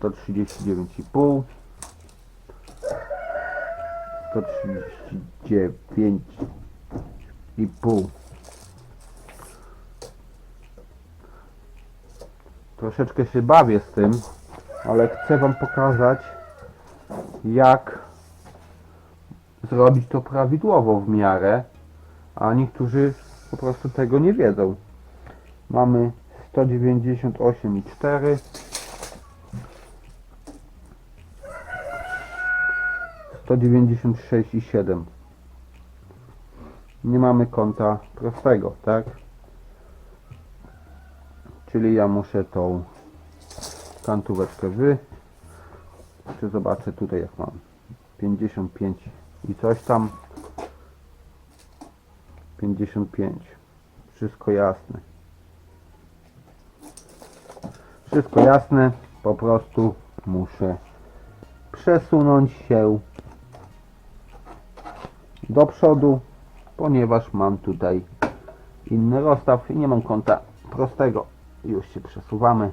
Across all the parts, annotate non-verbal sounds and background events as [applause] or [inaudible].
139,5 139,5 Troszeczkę się bawię z tym, ale chcę Wam pokazać jak zrobić to prawidłowo w miarę, a niektórzy po prostu tego nie wiedzą. Mamy 198,4 196,7 Nie mamy kąta prostego, tak? Czyli ja muszę tą kantóweczkę wy czy zobaczę tutaj jak mam. 55 i coś tam. 55 wszystko jasne. Wszystko jasne. Po prostu muszę przesunąć się do przodu ponieważ mam tutaj inny rozstaw i nie mam kąta prostego. Już się przesuwamy.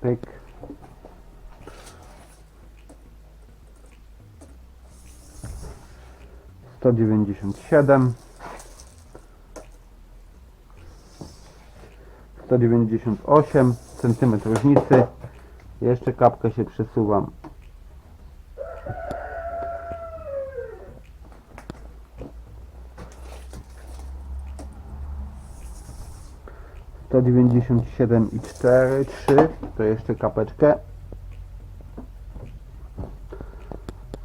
Pyk. 197 198 cm różnicy. Jeszcze kapkę się przesuwam 197 i 4, 3, to jeszcze kapeczkę.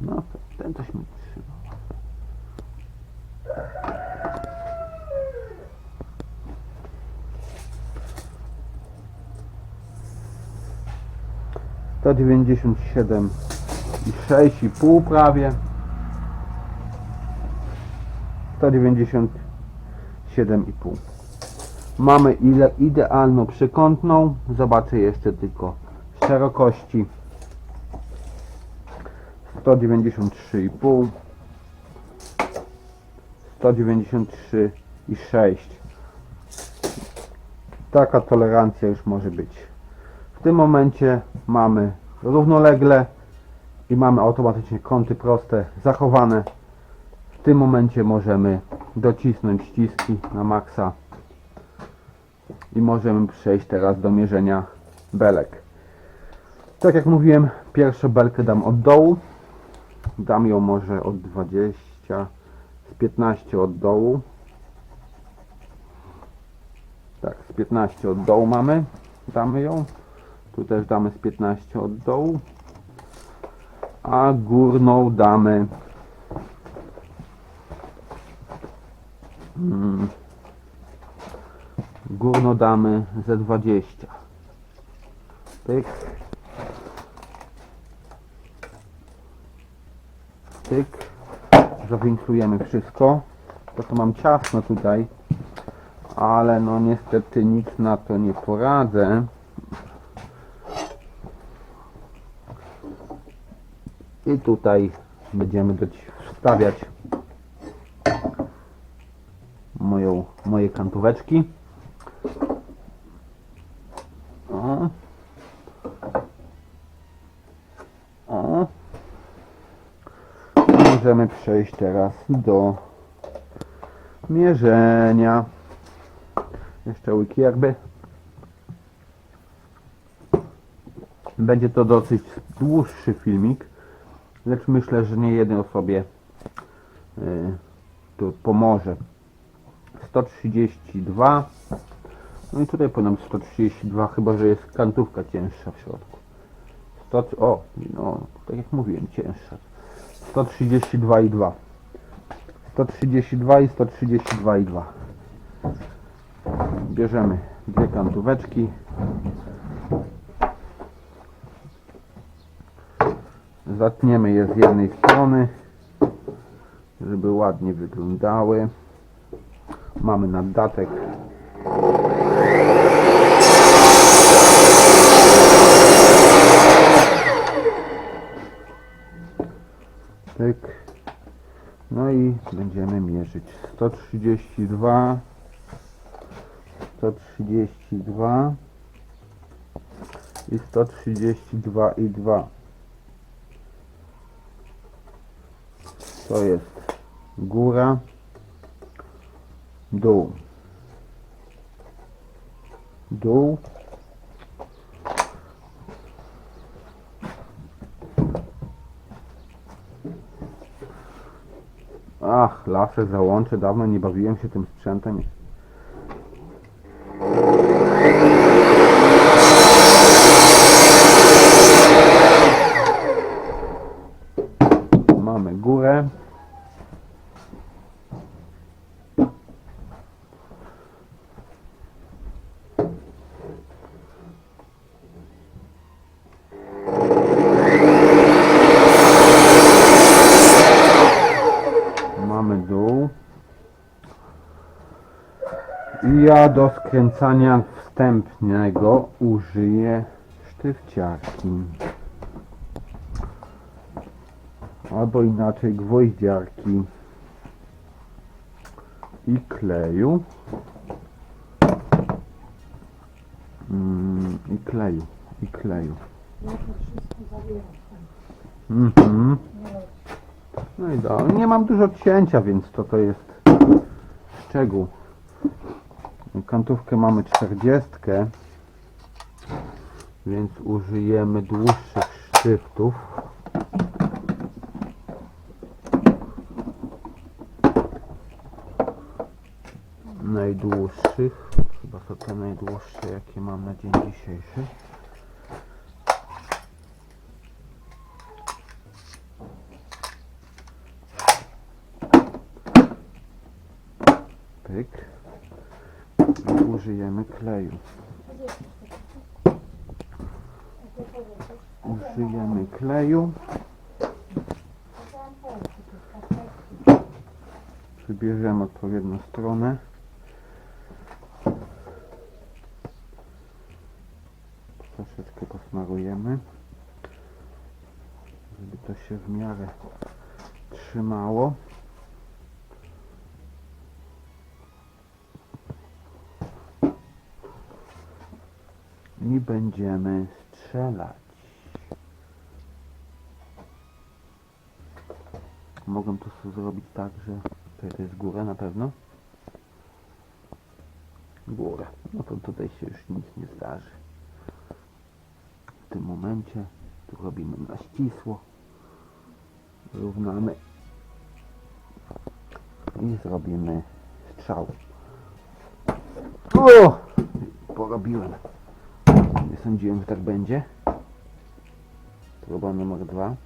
No, ten coś mi trzymał. To i 6 i pół prawie. 197,5 Mamy ile idealną przekątną. Zobaczę jeszcze tylko szerokości. 193,5 193,6 Taka tolerancja już może być. W tym momencie mamy równolegle i mamy automatycznie kąty proste zachowane. W tym momencie możemy docisnąć ściski na maksa i możemy przejść teraz do mierzenia belek. Tak jak mówiłem, pierwszą belkę dam od dołu. Dam ją może od 20, z 15 od dołu. Tak, z 15 od dołu mamy. Damy ją. Tu też damy z 15 od dołu. A górną damy górną damy ze 20. Pyk. Tyk. Zawinklujemy wszystko. To to mam ciasno tutaj. Ale no niestety nic na to nie poradzę. I tutaj będziemy wstawiać moją, moje kantóweczki. O. O. Możemy przejść teraz do mierzenia. Jeszcze łyki jakby. Będzie to dosyć dłuższy filmik, lecz myślę, że nie jednej osobie y, to pomoże. 132 no i tutaj powinno być 132, chyba że jest kantówka cięższa w środku. 100, o, no, tak jak mówiłem, cięższa. 132 i 2. 132 i 132 i 2. Bierzemy dwie kantóweczki. Zatniemy je z jednej strony, żeby ładnie wyglądały. Mamy naddatek Tyk. No i będziemy mierzyć 132 132 i 132,2 to jest góra dół. Dół Laser załączę, dawno nie bawiłem się tym sprzętem. Mamy górę. Mamy dół. I ja do skręcania wstępnego użyję sztywciarki. Albo inaczej gwoździarki i kleju. Mm, I kleju, i kleju. Mhm. No i do, nie mam dużo cięcia, więc to to jest szczegół. Kantówkę mamy 40, więc użyjemy dłuższych sztyftów. Najdłuższych, chyba to te najdłuższe jakie mam na dzień dzisiejszy. Pyk. I użyjemy kleju. Użyjemy kleju. Przybierzemy odpowiednią stronę. Troszeczkę posmarujemy, żeby to się w miarę trzymało. I będziemy strzelać. Mogę to zrobić tak, że to jest góra na pewno. Góra. No to tutaj się już nic nie zdarzy. W tym momencie tu robimy na ścisło. Równamy. I zrobimy strzał. O! Porobiłem. Nie sądziłem, że tak będzie. Próba numer dwa.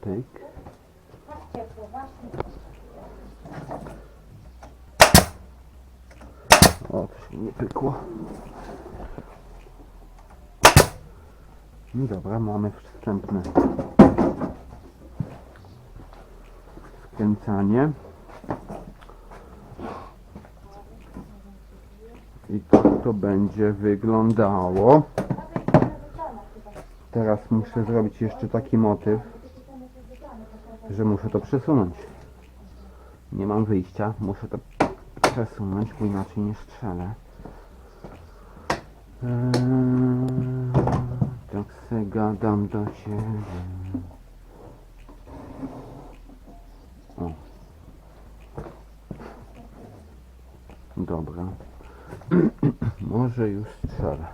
Pyk. O, to się nie pykło. No dobra, mamy wstępne skręcanie. I tak to będzie wyglądało. Teraz muszę zrobić jeszcze taki motyw, że muszę to przesunąć. Nie mam wyjścia, muszę to przesunąć, bo inaczej nie strzelę. Eee, tak se gadam do siebie. O. Dobra. [clears throat] Może już strzelę.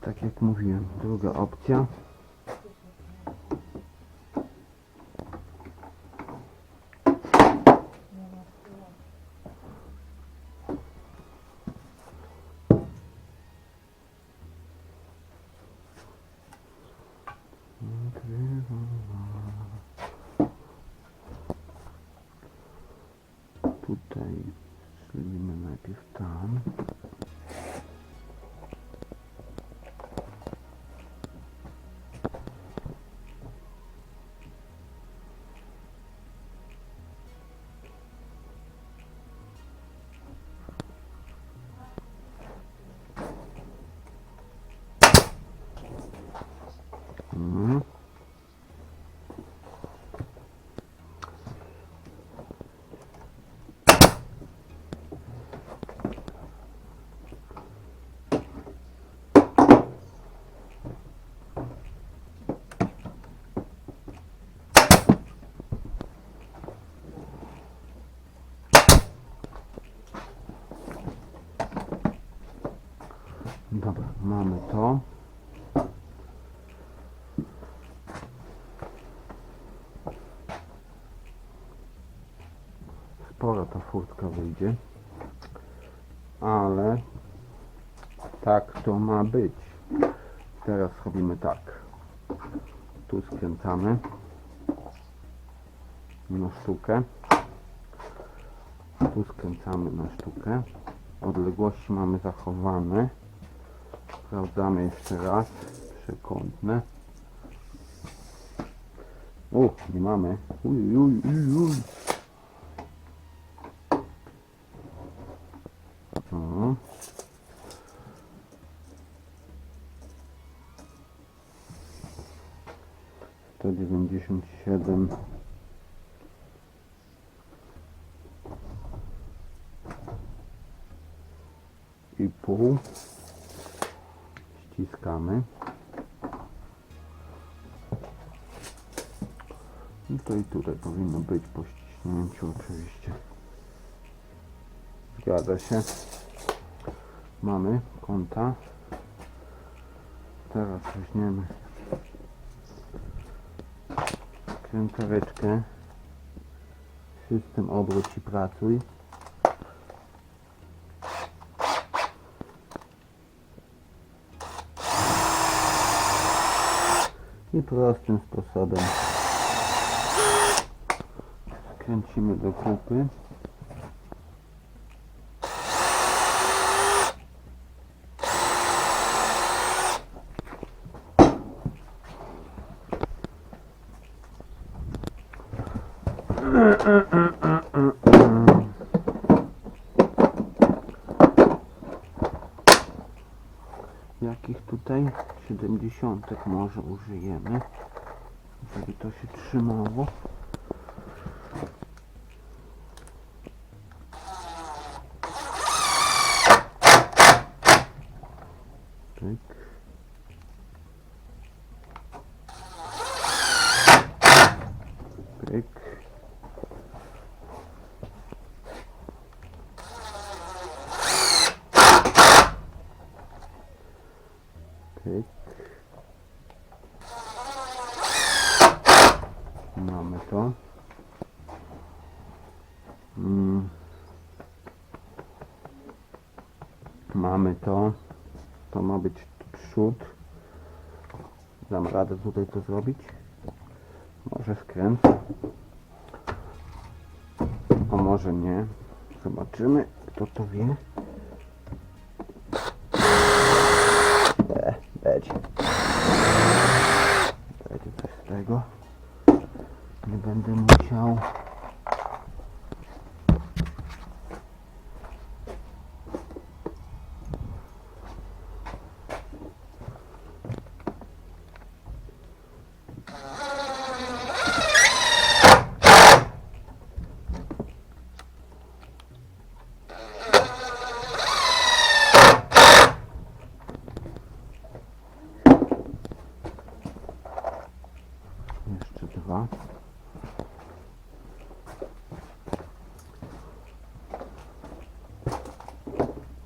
Tak jak mówiłem, druga opcja. Tutaj strzelimy najpierw tam. Mhm. Dobra, mamy to. Spora ta furtka wyjdzie. Ale tak to ma być. Teraz robimy tak. Tu skręcamy na sztukę. Tu skręcamy na sztukę. Odległości mamy zachowane. Sprawdzamy jeszcze raz. Przekątne. U, nie mamy. Uj, uj, uj, uj. O. Sto dziewięćdziesiąt siedem. i pół ściskamy i to i tutaj powinno być po ściśnięciu oczywiście. Zgadza się. Mamy kąta teraz weźmiemy krętareczkę system obróć i pracuj i prostym sposobem kręcimy do kupy Jakich 70 może użyjemy, żeby to się trzymało. Pyk. Pyk. Pyk. Mamy to. Mm. Mamy to. To ma być przód. Dam radę tutaj to zrobić. Może skręcę. A może nie. Zobaczymy, kto to wie. E, będzie. Będzie coś z tego. Nie będę musiał. Jeszcze dwa.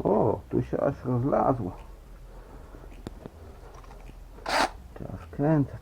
O, tu się aż rozlazło. Trzeba skręcać.